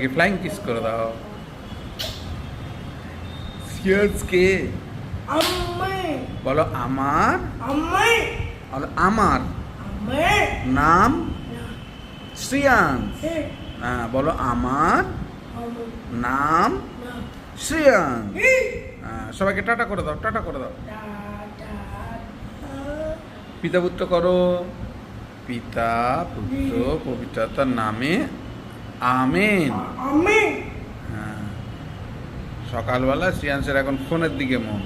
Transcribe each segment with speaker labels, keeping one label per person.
Speaker 1: সবাইকে flying kiss করে দাও শ্রিয়ান্সকে
Speaker 2: আম্মে
Speaker 1: বলো আমার বলো আমার নাম শ্রিয়ান
Speaker 2: হে
Speaker 1: হ্যাঁ বলো আমার নাম হ্যাঁ, সবাইকে টাটা করে দাও টাটা করে দাও পিতা পুত্র করো পিতা পুত্র পবিত্রতার নামে আমেন।
Speaker 2: আম্মে
Speaker 1: হ্যাঁ। সকালবেলা শ্রিয়াংশের এখন ফোনের দিকে মন।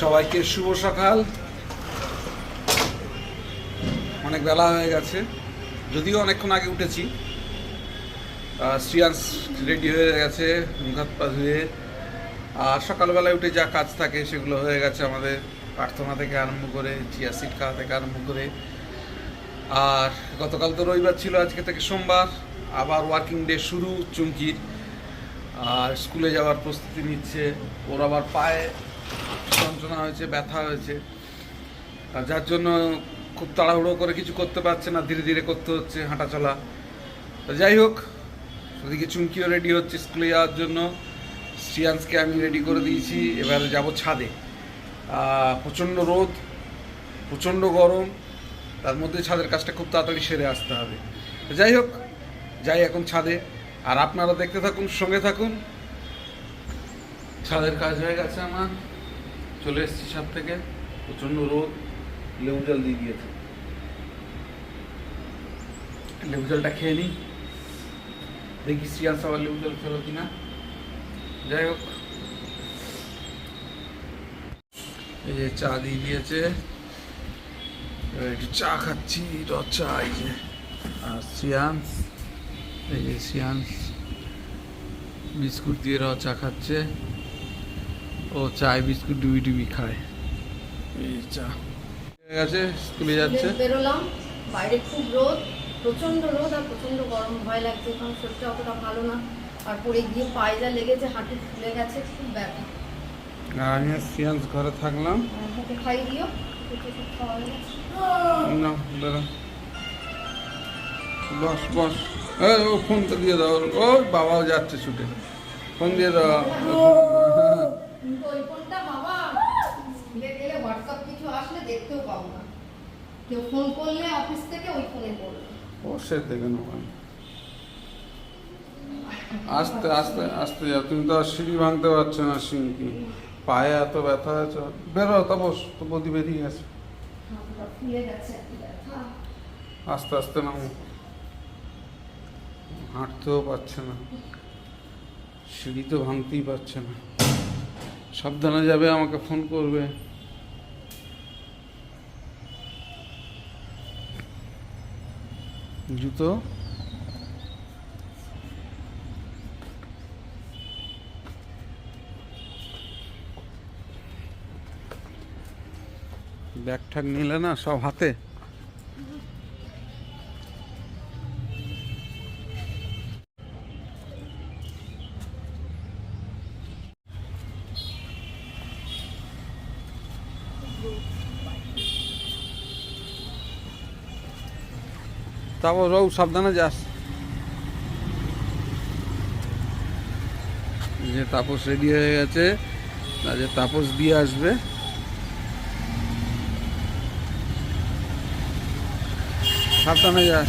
Speaker 1: সবাইকে শুভ সকাল। অনেক বেলা হয়ে গেছে। যদিও অনেকক্ষণ আগে উঠেছি। শ্রিয়াংশ রেডি হয়ে গেছে মুখ হাত পা ধুয়ে। আর সকালবেলায় উঠে যা কাজ থাকে সেগুলো হয়ে গেছে আমাদের। প্রার্থনা থেকে আরম্ভ করে চিয়া সিট খাওয়া থেকে আরম্ভ করে। আর গতকাল তো রবিবার ছিল, আজকে থেকে সোমবার। আবার ওয়ার্কিং ডে শুরু, চুমকির। আর স্কুলে যাওয়ার প্রস্তুতি নিচ্ছে। ওর আবার পায়ে যন্ত্রণা হয়েছে, ব্যথা হয়েছে। আর যার জন্য খুব তাড়াহুড়ো করে কিছু করতে পারছে না, ধীরে ধীরে করতে হচ্ছে হাঁটা চলা যাই হোক, ওদিকে চুমকিও রেডি হচ্ছে স্কুলে যাওয়ার জন্য। শ্রিয়াংশকে আমি রেডি করে দিয়েছি, এবারে যাব ছাদে। প্রচণ্ড রোদ, প্রচণ্ড গরম। তার মধ্যে ছাদের কাজটা খুব তাড়াতাড়ি সেরে আসতে হবে। যাই হোক, যাই এখন ছাদে। আর আপনারা দেখতে থাকুন, সঙ্গে থাকুন। ছাদের কাজ হয়ে গেছে আমার। চলে এসেছি ছাদ থেকে। প্রচণ্ড রোদ। লেবু জল দিয়ে দিয়েছে। লেবু জলটা খেয়ে নিই। দেখি শ্রিয়াংশ আবার লেবু জল খেলো কিনা। যাই হোক। এই যে চা দিয়ে দিয়েছে। একটু চা খাচ্ছি রদ চা এই যে আর শ্রিয়াংশ এই যে শ্রিয়াংশ বিস্কুট দিয়ে র চা খাচ্ছে। ও চায় বিস্কুট ডুবি ডুবি খায়। এই চা। গেছে স্কুলে যাচ্ছে।
Speaker 3: বেরোলাম বাইরে খুব রোদ প্রচণ্ড রোদ আর প্রচণ্ড গরম ভয় লাগছে কারণ শরীরটা অতটা ভালো না। আর পরে গিয়ে পায়ে যা লেগেছে হাঁটু ফুলে গেছে খুব ব্যথা।
Speaker 1: আর আমি শ্রিয়াংশ ঘরে থাকলাম।
Speaker 3: আর ওকে খাই দিও।
Speaker 1: না, দাঁড়া। বস বস। ও ফোনটা দিয়ে দাও। ও বাবাও যাচ্ছে ছুটে। ফোন দিয়ে দাও। সে দেখে আস্তে আস্তে আস্তে যাও তুমি তো আর সিঁড়ি ভাঙতে পারছ না সিঁড়ি পায়ে এত ব্যথা হয়েছে বেরো তাপস তো বদি বেরিয়ে গেছে। আস্তে আস্তে নামো। হাঁটতেও পারছে না। সিঁড়ি তো ভাঙতেই পারছে না। সাবধানে যাবে, আমাকে ফোন করবে। জুতো? ব্যাগ ঠ্যাগ নিলে না সব হাতে। তারপর রৌ সাবধানে যাস। যে তাপস রেডি হয়ে গেছে তাপস দিয়ে আসবে। সাবধানে যাস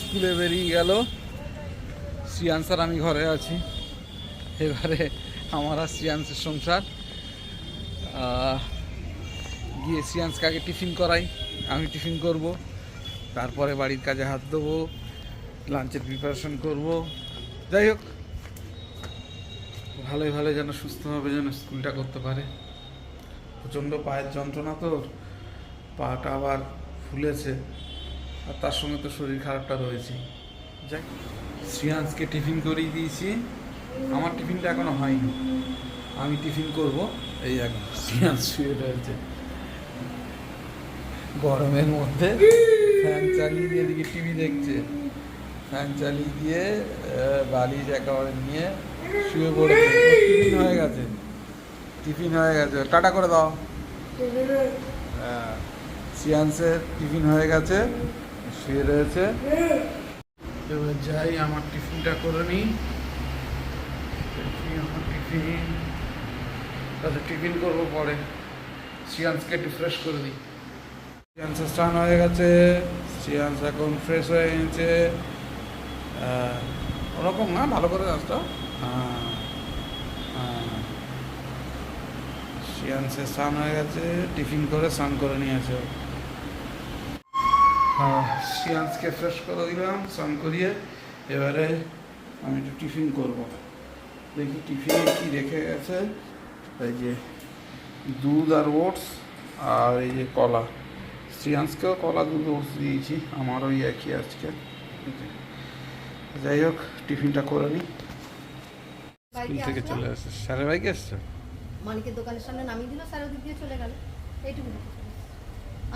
Speaker 1: স্কুলে বেরিয়ে গেল। শ্রিয়াংশ আর আমি ঘরে আছি। এবারে আমার আর শ্রিয়াংশের সংসার। গিয়ে শ্রিয়াংশকে আগে টিফিন করাই। আমি টিফিন করব। তারপরে বাড়ির কাজে হাত দেবো। লাঞ্চের প্রিপারেশন করব। যাই হোক, ভালোই ভালো যেন সুস্থভাবে যেন স্কুলটা করতে পারে। প্রচণ্ড পায়ের যন্ত্রণা তো, পাটা আবার ফুলেছে, আর তার সঙ্গে তো শরীর খারাপটা রয়েছে। যাই শ্রিয়াংশকে টিফিন করিয়ে দিয়েছি। আমার টিফিনটা এখনও হয়নি। আমি টিফিন করব। এই এখন শ্রিয়াংশ শুয়ে রয়েছে। গরমের মধ্যে ফ্যান চালিয়ে দিয়ে এদিকে টিভি দেখছে। ফ্যান চালিয়ে দিয়ে বালিশ একেবারে নিয়ে শুয়ে পড়েছে। টিফিন হয়ে গেছে। টিফিন হয়ে গেছে। টাটা করে দাও। হ্যাঁ সিয়ান্সের টিফিন হয়ে গেছে। শুয়ে রয়েছে। এবার যাই আমার টিফিনটা করে নিই। আমার টিফিন। তাহলে টিফিন করব পরে। সিয়ান্সকে একটু ফ্রেশ করে দিই। সিয়ান্সের স্নান হয়ে গেছে। সিয়ান্স এখন ফ্রেশ হয়ে গেছে। ওরকম না ভালো করে আসতো। হ্যাঁ। হ্যাঁ। সিয়ান্সে স্নান হয়ে গেছে টিফিন করে স্নান করে নিয়েছে হ্যাঁ সিয়ান্সকে ফ্রেশ করে দিলাম স্নান করিয়ে এবারে আমি একটু টিফিন করব। দেখি টিফিনে কি রেখে গেছে। এই যে দুধ আর ওটস আর এই যে কলা। সিয়ান্সকেও কলা দুধ ওটস দিয়েছি আমার ওই একই আজকে। যাই হোক টিফিনটা করে নিই। স্কুল থেকে চলে আসছে। স্যারের বাইকে এসছে?
Speaker 3: মালিকের দোকানের সামনে নামিয়ে দিল স্যার ওদিক দিয়ে চলে গেল। এইটুকু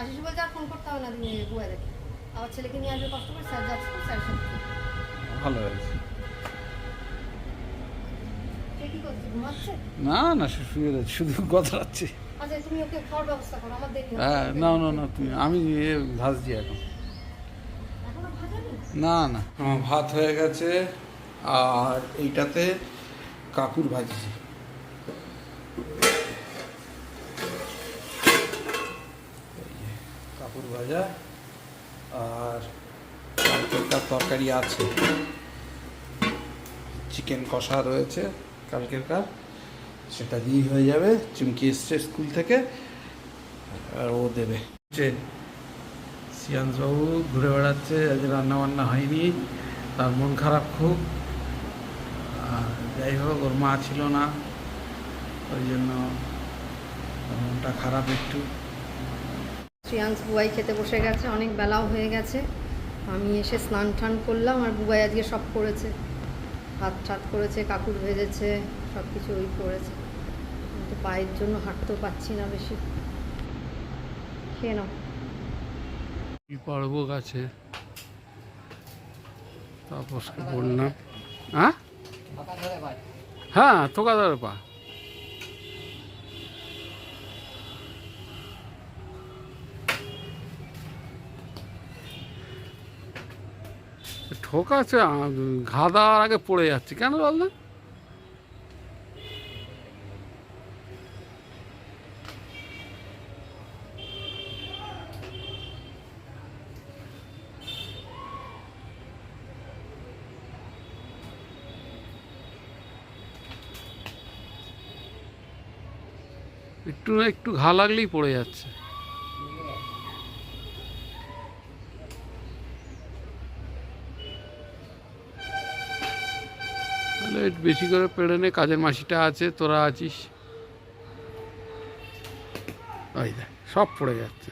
Speaker 3: আশিস বলছে আর ফোন করতে হবে না দিনে বুয়া দেখে আবার ছেলেকে নিয়ে আসবে কষ্ট করে স্যার যাচ্ছে স্যারের সাথে।
Speaker 1: ভালো হয়েছে। না না শুয়ে শুধু কথা রাখছি
Speaker 3: আচ্ছা তুমি ওকে খাওয়ার ব্যবস্থা করো আমার দেরি
Speaker 1: হ্যাঁ না না না তুমি আমি এ ভাজছি এখন। না না। আমার ভাত হয়ে গেছে আর এইটাতে কাকুর ভাজছি এই যে কাকুর ভাজা আর কালকেরকার তরকারি আছে। চিকেন কষা রয়েছে কালকেরকার সেটা দিয়েই হয়ে যাবে। চুমকি এসছে স্কুল থেকে। আর ও দেবে। হচ্ছে সিয়ান্সবাবু ঘুরে বেড়াচ্ছে, আজ রান্না বান্না হয়নি। তার মন খারাপ খুব। আর যাই হোক, ওর মা ছিল না। ওই জন্য মনটা খারাপ একটু।
Speaker 3: শ্রিয়াংশ বুবাই খেতে বসে গেছে, অনেক বেলাও হয়ে গেছে। আমি এসে স্নান টান করলাম, আর বুবাই আজকে সব করেছে। হাত ঠাত করেছে, কাকুর ভেজেছে, সব কিছু ওই করেছে। কিন্তু পায়ের জন্য হাঁটতেও পাচ্ছি না বেশি। খেয়ে নাও।
Speaker 1: বললাম। হ্যাঁ? হ্যাঁ তোকা ধরে পা। ঠোকাছে ঘা দেওয়ার আগে পড়ে যাচ্ছে। কেন বল না? একটু না একটু ঘা লাগলেই পড়ে যাচ্ছে। বেশি করে পেড়ে নে, কাজের মাসিটা আছে, তোরা আছিস। সব পড়ে যাচ্ছে।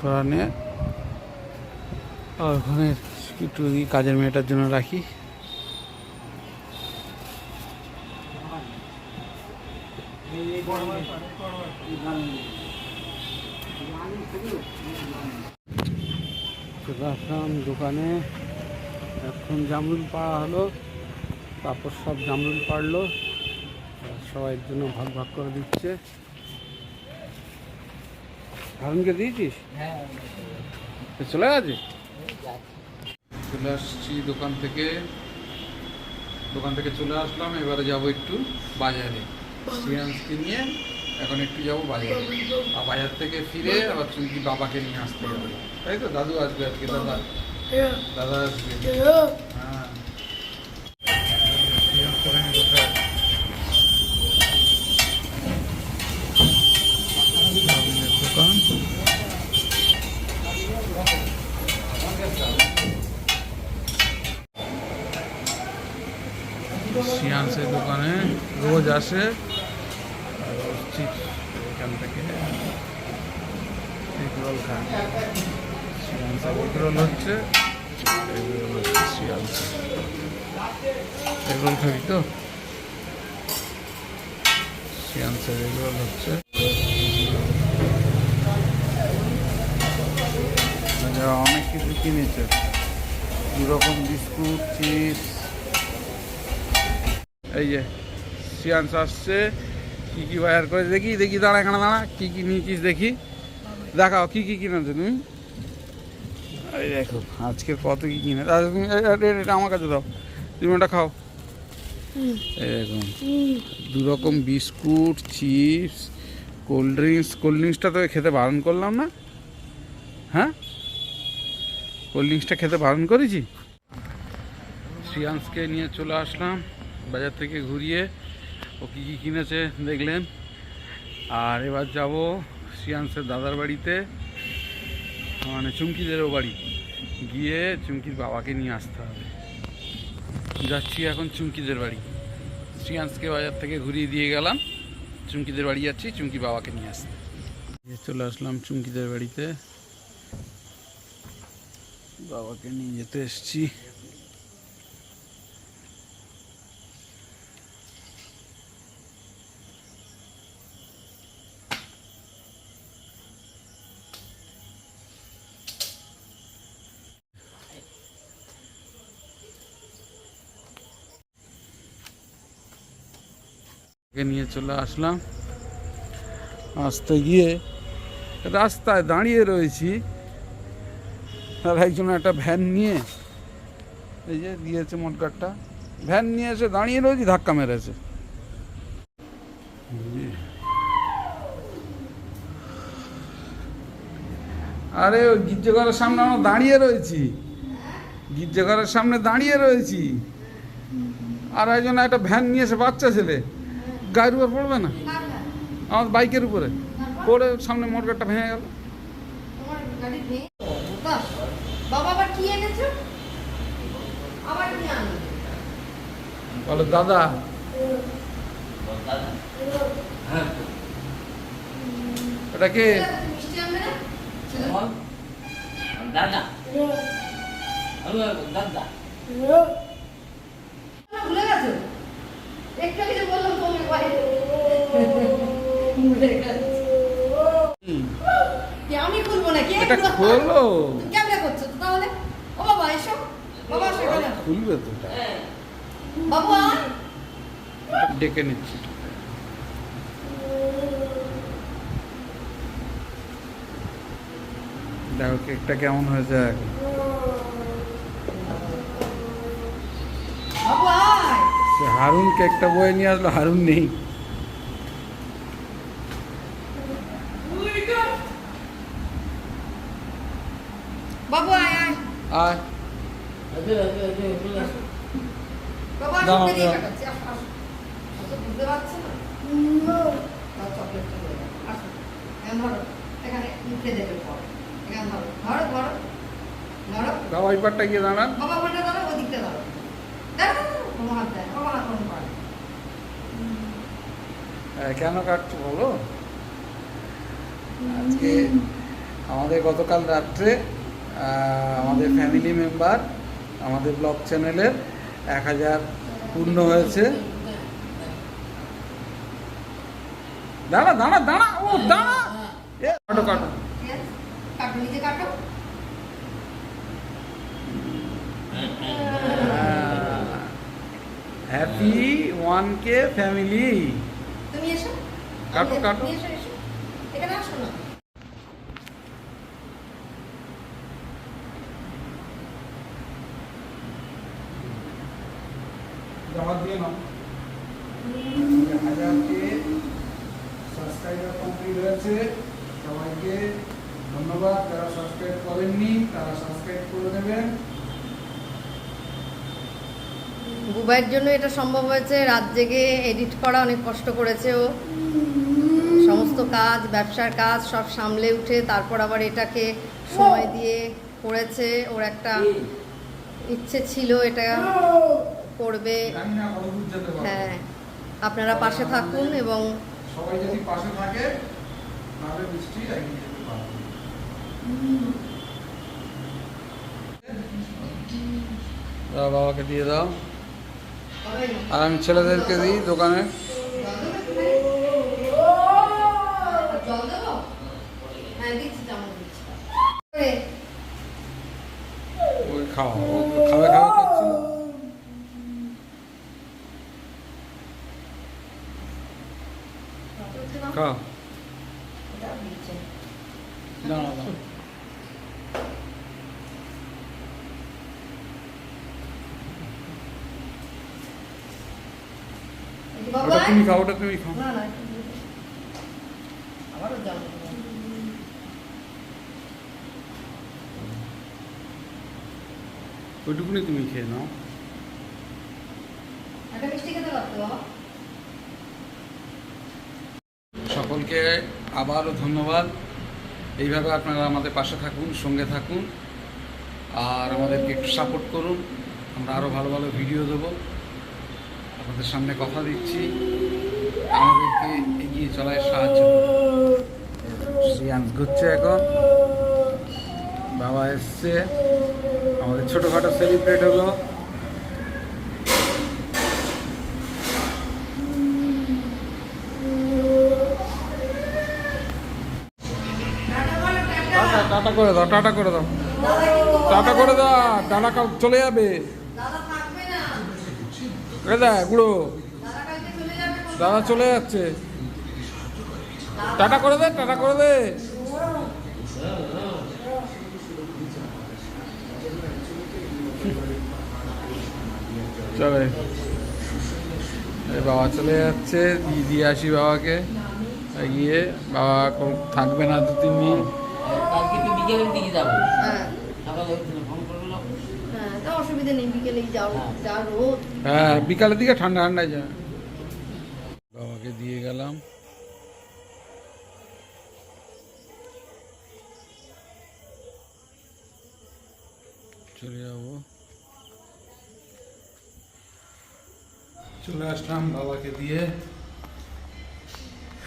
Speaker 1: তোরা নে। আর ওখানে একটু কাজের মেয়েটার জন্য রাখি চলে আসলাম দোকানে। এখন জামরুল পাড়া হলো তারপর সব জামরুল পাড়লো। সবাইয়ের জন্য ভাগ ভাগ করে দিচ্ছে। হারুনকে দিয়েছিস? তো চলে গেছে? চলে আসছি দোকান থেকে। দোকান থেকে চলে আসলাম এবারে যাব একটু বাজারে। সিয়ান্সকে নিয়ে এখন একটু যাব বাজারে আর বাজার থেকে ফিরে আবার চুমকি বাবাকে নিয়ে আসতে হবে তাই তো দাদু আসবে আজকে দাদা দাদা আসবে হ্যাঁ দোকান দোকানে রোজ আসে এখান থেকে। খান হচ্ছে হচ্ছে খাবি তো? হচ্ছে। অনেক কিছু কিনেছে দুরকম বিস্কুট, চিপস। এই যে সিয়ান্স আসছে। কি কি বাজার করে দেখি দেখি দাঁড়া এখানে দাঁড়া কি কি নিয়েছিস দেখি। দেখাও কি কি কিনেছো তুমি? এই দেখো আজকের কত কি কিনে আচ্ছা, তুমি এটা আমার কাছে দাও। তুমি ওটা খাও। দেখুন দু রকম biscuit chips cold drinks cold ড্রিঙ্কসটা তো খেতে বারণ করলাম না? হ্যাঁ? কোল্ড ড্রিঙ্কসটা খেতে বারণ করেছি? শ্রিয়াংশকে নিয়ে চলে আসলাম বাজার থেকে ঘুরিয়ে। ও কী কী কিনেছে দেখলেন? আর এবার যাব শ্রিয়াংশের দাদার বাড়িতে মানে চুমকিদেরও বাড়ি। গিয়ে চুমকির বাবাকে নিয়ে আসতে হবে। যাচ্ছি এখন চুমকিদের বাড়ি। শ্রিয়াংশকে বাজার থেকে ঘুরিয়ে দিয়ে গেলাম। চুমকিদের বাড়ি যাচ্ছি, চুমকি বাবাকে নিয়ে আসতে। চলে আসলাম চুমকিদের বাড়িতে। বাবাকে নিয়ে যেতে এসছি। নিয়ে চলে আসলাম। আসতে গিয়ে রাস্তায় দাঁড়িয়ে রয়েছি। আর একজন একটা ভ্যান নিয়ে, এই যে দিয়েছে মোটকারটা ভ্যান নিয়ে এসে দাঁড়িয়ে রয়েছি, ধাক্কা মেরেছে। আরে ওই গির্জাঘরের সামনে আমরা দাঁড়িয়ে রয়েছি। গির্জাঘরের সামনে দাঁড়িয়ে রয়েছি। আর একজন একটা ভ্যান নিয়ে এসে বাচ্চা ছেলে। গায়ের উপর পড়বে না? আমার বাইকের উপরে। পড়ে সামনে মোটরটা ভেঙে গেল।
Speaker 3: তোমার গাড়ি ভেঙে বাস। বাবা আবার কি এনেছো? আবার কি আনলো?
Speaker 1: বলো দাদা। এটা কে?
Speaker 4: দাদা। দাদা।
Speaker 3: ভুলে গেছো? আমি খুলবো না? কে
Speaker 1: খোলো।
Speaker 3: কেমনে করছ তাহলে? ও বাবা এসো। বাবা এসো এখানে। আসো।
Speaker 1: খুলবে তো এটা।
Speaker 3: বাবু। আয়
Speaker 1: এটা ডেকে নিচ্ছি। দেখো কেকটা কেমন হয়েছে? এখন
Speaker 3: বাবু। আয়
Speaker 1: সে হারুন কেকটা বয়ে নিয়ে আসলো হারুন নেই।
Speaker 3: বাবু আয় বাবা
Speaker 1: পারটা গিয়ে দাঁড়ান।
Speaker 3: বাবা ওদিকটা ধরো
Speaker 1: হ্যাঁ, কেন কাটছো বলো? আজকে আমাদের গতকাল রাত্রে আমাদের ফ্যামিলি মেম্বার আমাদের ব্লগ চ্যানেলের এক হাজার পূর্ণ হয়েছে। দাঁড়া দাঁড়া দাঁড়া ও দাঁড়া। কাটো কাটো।
Speaker 3: কাটো।
Speaker 1: ওয়ান কে ফ্যামিলি।
Speaker 3: তুমি এসো।
Speaker 1: কাটো, কাটো।
Speaker 3: এসো। এখানে আসো না
Speaker 1: জমা দিয়ে নাও হাজারকে সাবস্ক্রাইবার কমপ্লিট হয়েছে সবাইকে ধন্যবাদ যারা সাবস্ক্রাইব করেননি তারা সাবস্ক্রাইব করে দেবেন
Speaker 3: বুবাইয়ের জন্য এটা সম্ভব হয়েছে। রাত জেগে এডিট করা অনেক কষ্ট করেছে ও। সমস্ত কাজ ব্যবসার কাজ সব সামলে উঠে তারপর আবার এটাকে সময় দিয়ে করেছে। ওর একটা ইচ্ছে ছিল এটা করবে। হ্যাঁ আপনারা পাশে থাকুন এবং
Speaker 1: সবাই যদি পাশে থাকে তাহলে নিশ্চয়ই এগিয়ে যেতে পারব। বাবাকে দিয়ে দাও। আর আমি ছেলেদেরকে দিই দোকানে খাওয়া খাবে খাবে তুমি খাও ওটা তুমি খাও। ওইটুকুনি তুমি খেয়ে নাও। সকলকে আবারও ধন্যবাদ। এইভাবে আপনারা আমাদের পাশে থাকুন সঙ্গে থাকুন। আর আমাদেরকে একটু সাপোর্ট করুন। আমরা আরও ভালো ভালো ভিডিও দেবো। আপনাদের সামনে কথা দিচ্ছি। আমাদেরকে এগিয়ে চলায় সাহায্য শ্রিয়াংশ ঘুরছে এখন। বাবা এসছে। আমাদের ছোটোখাটো সেলিব্রেট হলো। টাটা টাটা করে দাও টাটা করে দাও। টাটা করে দাও টাটা কাল চলে যাবে। করে দা গুঁড়ো
Speaker 3: দাদা চলে
Speaker 1: দাদা চলে যাচ্ছে। টাটা করে দে টাটা করে দে। চলে। বাবা চলে যাচ্ছে দিয়ে দিয়ে আসি বাবাকে। গিয়ে বাবা থাকবে না দু তিন দিন।
Speaker 4: কালকে তো বিকেলের দিকে যাব
Speaker 3: হ্যাঁ
Speaker 4: সকালে ওখানে ফোন করল
Speaker 3: হ্যাঁ তা অসুবিধা নেই বিকেলেই যাও যা রোদ।
Speaker 1: হ্যাঁ বিকালের দিকে ঠান্ডা ঠান্ডায় যা বাবাকে দিয়ে গেলাম। চলে যাব। চলে আসলাম বাবাকে দিয়ে।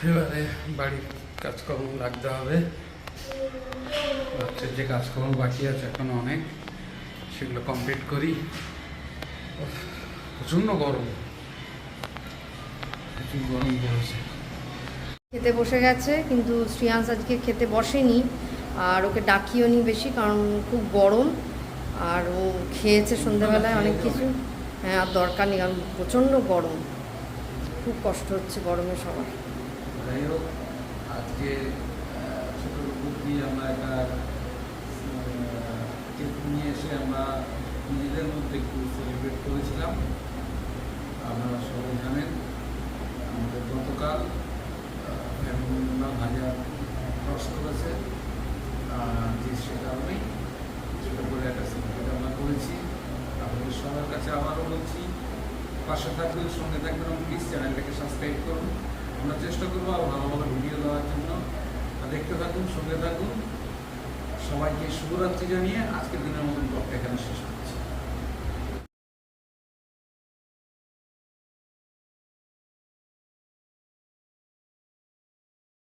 Speaker 1: এবারে বাড়ির কাজকর্ম লাগতে হবে। রাত্রের যে কাজকর্ম বাকি আছে এখনও অনেক। সেগুলো কমপ্লিট করি। উফ, প্রচণ্ড গরম। প্রচুর গরম পড়েছে।
Speaker 3: খেতে বসে গেছে কিন্তু শ্রিয়াংশ আজকে খেতে বসেনি। আর ওকে ডাকিও নি বেশি কারণ খুব গরম। আর ও খেয়েছে সন্ধ্যাবেলায় অনেক কিছু। হ্যাঁ আর দরকার নেই কারণ প্রচণ্ড গরম। খুব কষ্ট হচ্ছে গরমে সবার।
Speaker 1: যাই হোক আজকে ছোট আমরা একটা নিয়ে এসে আমরা নিজেদের মধ্যে একটু সেলিব্রেট করেছিলাম। আপনারা সবাই জানেন, আমাদের গতকাল ফ্যামিলিরা ক্রস করেছে। যে সে কারণেই সেটা করে একটা সেলিব্রেট আমরা করেছি। আপনাদের সবার কাছে আবারও বলছি, পাশে থাকবেন, সঙ্গে থাকবেন এবং প্লিজ চ্যানেলটাকে সাবস্ক্রাইব করুন। আমরা চেষ্টা করব ভালো ভালো ভিডিও দেওয়ার জন্য। দেখতে থাকুন, সঙ্গে থাকুন। সবাইকে শুভরাত্রি জানিয়ে আজকের দিনের মতন ব্লগটা এখানে শেষ